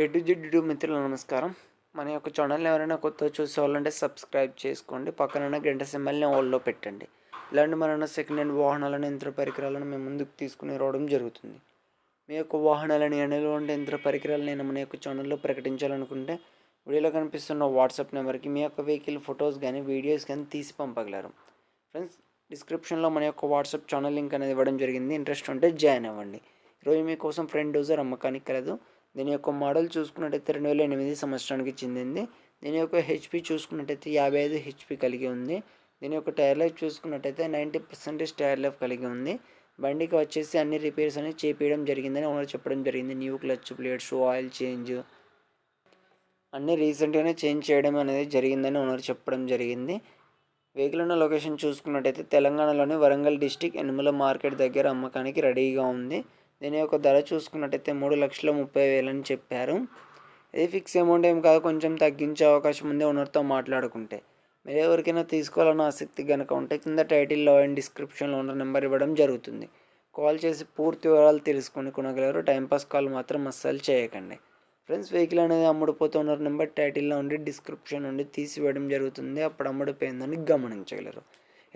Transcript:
A to Z నమస్కారం. మన యొక్క ఛానల్ ఎవరైనా కొత్త చూసేవాళ్ళంటే సబ్స్క్రైబ్ చేసుకోండి. పక్కన గంట సింబల్ని ఆల్లో పెట్టండి. ఇలాంటి మన సెకండ్ హ్యాండ్ వాహనాలను యంత్ర పరికరాలను మేము ముందుకు తీసుకుని రావడం జరుగుతుంది. మీ యొక్క వాహనాలని ఉండే యంత్ర పరికరాలు నేను మన యొక్క ఛానల్లో ప్రకటించాలనుకుంటే వీడియోలో కనిపిస్తున్న వాట్సాప్ నెంబర్కి మీ యొక్క వెహికల్ ఫొటోస్ కానీ వీడియోస్ కానీ తీసి పంపగలరు. ఫ్రెండ్స్ డిస్క్రిప్షన్లో మన యొక్క వాట్సాప్ ఛానల్ లింక్ అనేది ఇవ్వడం జరిగింది. ఇంట్రెస్ట్ ఉంటే జాయిన్ అవ్వండి. ఈరోజు మీకోసం ఫ్రెండ్ డోజర్ అమ్మకానికి కలదు. దీని యొక్క మోడల్ చూసుకున్నట్టయితే రెండు వేల ఎనిమిది సంవత్సరానికి చెందింది. దీని యొక్క హెచ్పి చూసుకున్నట్టయితే యాభై ఐదు హెచ్పి కలిగి ఉంది. దీని యొక్క టైర్ లైఫ్ చూసుకున్నట్టయితే నైంటీ పర్సెంటేజ్ టైర్ లైఫ్ కలిగి ఉంది. బండికి వచ్చేసి అన్ని రిపేర్స్ అనేవి చేపించడం జరిగిందని ఓనర్ చెప్పడం జరిగింది. New clutch plates oil change అన్నీ రీసెంట్గానే చేంజ్ చేయడం అనేది జరిగిందని ఓనర్ చెప్పడం జరిగింది. వెహికల్ ఉన్న లొకేషన్ చూసుకున్నట్టయితే తెలంగాణలోని వరంగల్ డిస్టిక్ ఎనుమల మార్కెట్ దగ్గర అమ్మకానికి రెడీగా ఉంది. దీని యొక్క ధర చూసుకున్నట్టయితే మూడు లక్షల ముప్పై వేలని చెప్పారు. ఇది ఫిక్స్ అమౌంట్ ఏం కాదు కొంచెం తగ్గించే అవకాశం ఉంది ఓనర్తో మాట్లాడుకుంటే. మీరు ఎవరికైనా తీసుకోవాలన్న ఆసక్తి కనుక ఉంటే కింద టైటిల్లో అండ్ డిస్క్రిప్షన్లో ఉన్న నెంబర్ ఇవ్వడం జరుగుతుంది. కాల్ చేసి పూర్తి వివరాలు తెలుసుకొని కొనగలరు. టైంపాస్ కాల్ మాత్రం అస్సలు చేయకండి. ఫ్రెండ్స్ వెహికల్ అనేది అమ్ముడుపోతున్న నెంబర్ టైటిల్లో ఉండి డిస్క్రిప్షన్ నుండి తీసివేయడం జరుగుతుంది. అప్పుడు అమ్ముడిపోయిందని గమనించగలరు.